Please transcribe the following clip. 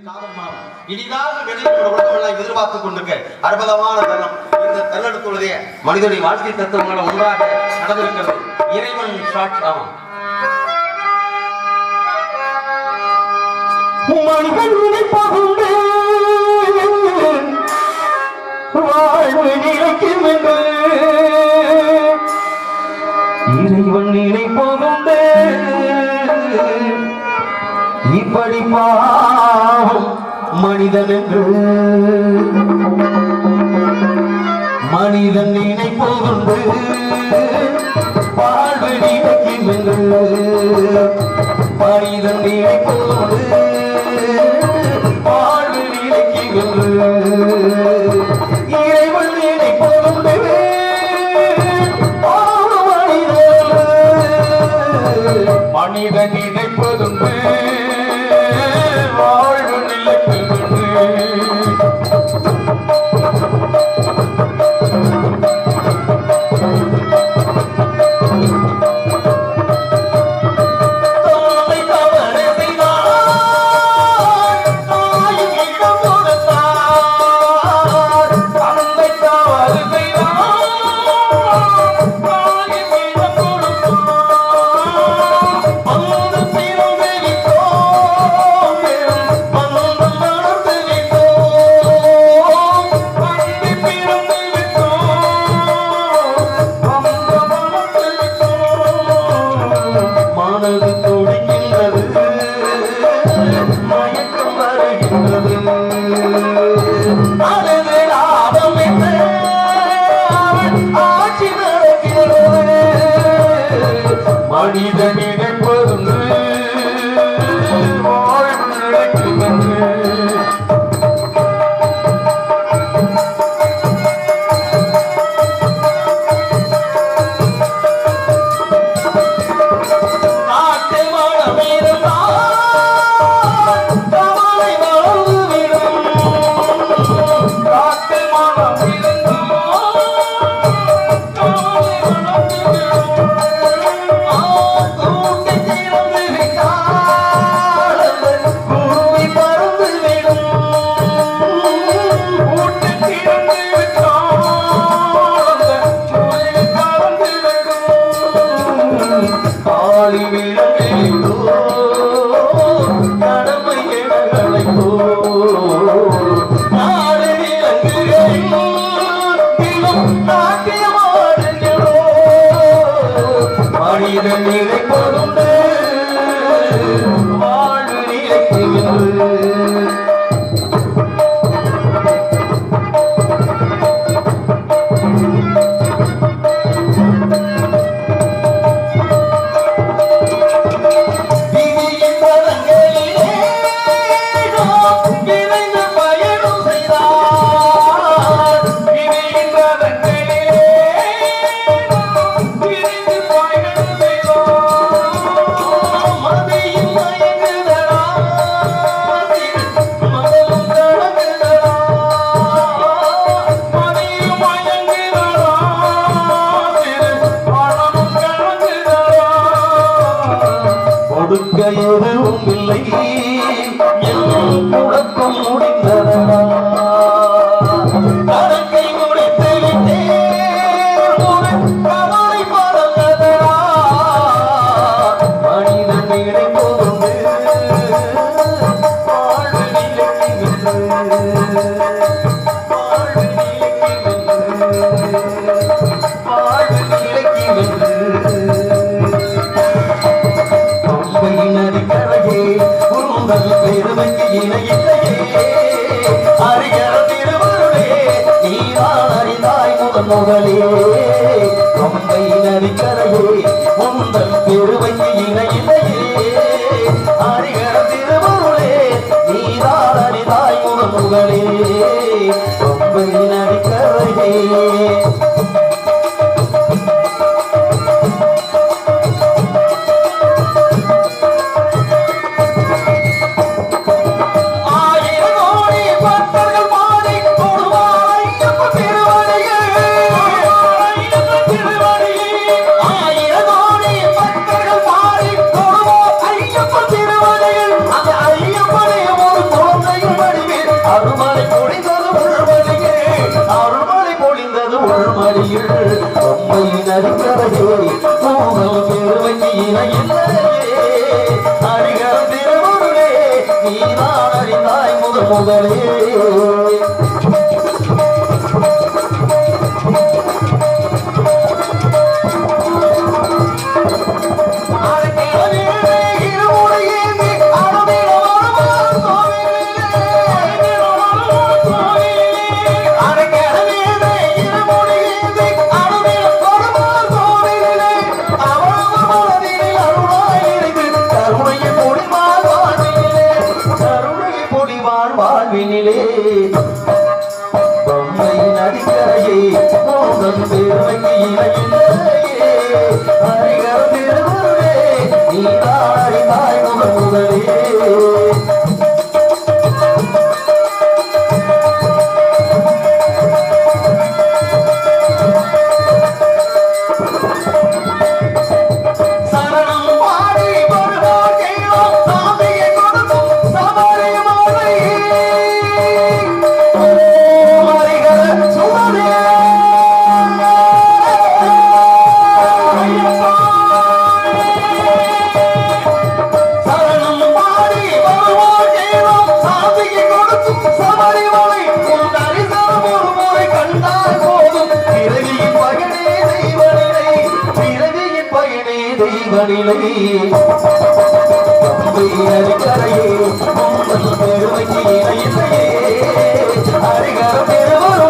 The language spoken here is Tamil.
இனிதாக வெளியில் அற்புதமான தருணம். இந்த தருணத்துடைய மனிதனுடைய வாழ்க்கை தத்துவங்களை ஒன்றாக நடந்திருக்கிறது. இறைவன் இப்படி பாவம் மனிதன் என்று மனிதன் நினைப்போதுண்டு பால்வெளி மனிதன் நினைப்போதுண்டு பால்வெளி இறைவன் நினைப்போதுண்டு மனிதன். நினைப்பதுண்டு we need them வழிமேல் பெய்தோ கடமை எங்களை போடும் மனிதனில் முகலே கொம்பை நரிக்கரையே உங்கள் பெருமைக்கு இணையிலையே அறிகர திருவருளே நீதான் அறிதாய் முகமுகளே கொம்பை நரிக்கரையே மடியில் பொம்மையின் அடிக்கடையே மோகம் பெருமையினை அறிகரம் திருமுருகே நீதான் அறிந்தாய் முதல் முதலே. வாழ்வினிலே பொம்மையின் அடிக்கரையே மோகம் பெருமைக்கு இணையில்லையே ஹரிகர திருமுருகே நீதான் தாய் முதலே. தெய்வ நிலை கரையே பெருமைக்கு இணையே அருகர பெருவரும்